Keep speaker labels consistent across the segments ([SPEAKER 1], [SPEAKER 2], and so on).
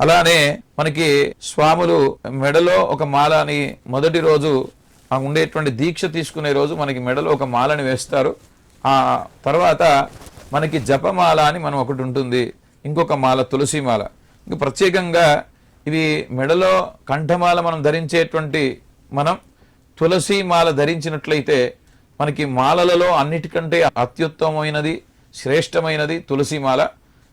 [SPEAKER 1] అలానే మనకి స్వాములు మెడలో ఒక మాలని మొదటి రోజు ఉండేటువంటి దీక్ష తీసుకునే రోజు మనకి మెడలో ఒక మాలని వేస్తారు. ఆ తర్వాత మనకి జపమాల అని మనం ఒకటి ఉంటుంది. ఇంకొక మాల తులసి మాల. ఇంక ప్రత్యేకంగా ఇవి మెడలో కంఠమాల మనం ధరించేటువంటి మనం తులసి మాల ధరించినట్లయితే మనకి మాలలలో అన్నిటికంటే అత్యుత్తమమైనది శ్రేష్టమైనది తులసి మాల.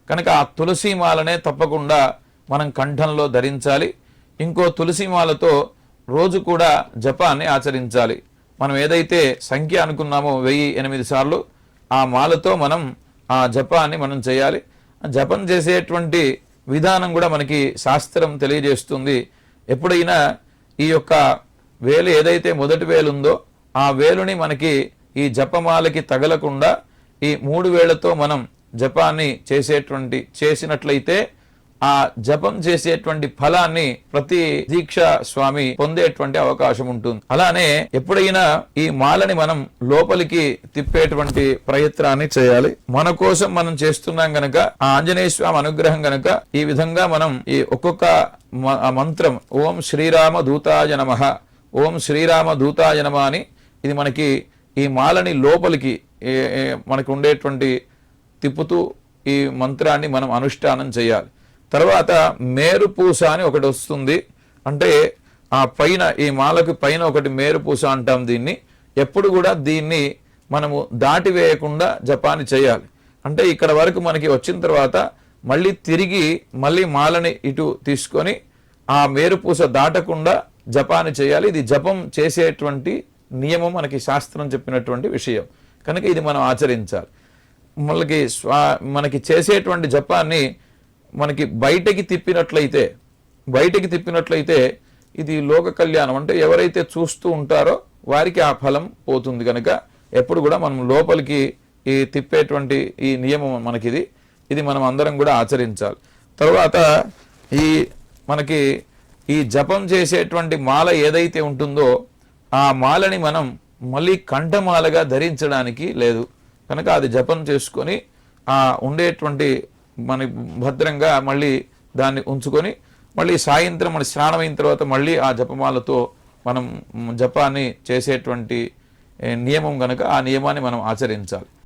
[SPEAKER 1] కనుక ఆ తులసి మాలనే తప్పకుండా మనం కంఠంలో ధరించాలి. ఇంకో తులసిమాలతో రోజు కూడా జపాన్ని ఆచరించాలి. మనం ఏదైతే సంఖ్య అనుకున్నామో వెయ్యి ఎనిమిది సార్లు ఆ మాలతో మనం ఆ జపాన్ని మనం చేయాలి. జపం చేసేటువంటి విధానం కూడా మనకి శాస్త్రం తెలియజేస్తుంది. ఎప్పుడైనా ఈ యొక్క వేలు ఏదైతే మొదటి వేలు ఉందో ఆ వేలుని మనకి ఈ జపమాలకి తగలకుండా ఈ మూడు వేళ్ళతో మనం జపాన్ని చేసేటువంటి చేసినట్లయితే ఆ జపం చేసేటువంటి ఫలాన్ని ప్రతి దీక్ష స్వామి పొందేటువంటి అవకాశం ఉంటుంది. అలానే ఎప్పుడైనా ఈ మాలని మనం లోపలికి తిప్పేటువంటి ప్రయత్నాన్ని చేయాలి. మన కోసం మనం చేస్తున్నాం గనక ఆ ఆంజనేయ స్వామి అనుగ్రహం గనక ఈ విధంగా మనం ఈ ఒక్కొక్క మ- మంత్రం ఓం శ్రీరామ దూతాయ నమ ఓం శ్రీరామ దూతాయ నమ అని ఇది మనకి ఈ మాలని లోపలికి మనకు ఉండేటువంటి తిప్పుతూ ఈ మంత్రాన్ని మనం అనుష్ఠానం చేయాలి. తర్వాత మేరు పూస అని ఒకటి వస్తుంది. అంటే ఆ పైన ఈ మాలకు పైన ఒకటి మేరు పూస అంటాం దీన్ని. ఎప్పుడు కూడా దీన్ని మనము దాటివేయకుండా జపాన్ని చేయాలి. అంటే ఇక్కడ వరకు మనకి వచ్చిన తర్వాత మళ్ళీ తిరిగి మళ్ళీ మాలని ఇటు తీసుకొని ఆ మేరుపూస దాటకుండా జపాన్ని చేయాలి. ఇది జపం చేసేటువంటి నియమం మనకి శాస్త్రం చెప్పినటువంటి విషయం. కనుక ఇది మనం ఆచరించాలి. మనకి స్వా మనకి చేసేటువంటి జపాన్ని మనకి బయటకి తిప్పినట్లయితే బయటకి తిప్పినట్లయితే ఇది లోక కళ్యాణం. అంటే ఎవరైతే చూస్తూ ఉంటారో వారికి ఆ ఫలం పోతుంది కనుక ఎప్పుడు కూడా మనం లోపలికి ఈ తిప్పేటువంటి ఈ నియమం మనకిది. ఇది మనం అందరం కూడా ఆచరించాలి. తర్వాత ఈ మనకి ఈ జపం చేసేటువంటి మాల ఏదైతే ఉంటుందో ఆ మాలని మనం మళ్ళీ కంఠమాలగా ధరించడానికి లేదు. కనుక అది జపం చేసుకొని ఆ ఉండేటువంటి మన భద్రంగా మళ్ళీ దాన్ని ఉంచుకొని మళ్ళీ సాయంత్రం మన స్నానం అయిన తర్వాత మళ్ళీ ఆ జపమాలతో మనం జపాన్ని చేసేటువంటి నియమం కనుక ఆ నియమాన్ని మనం ఆచరించాలి.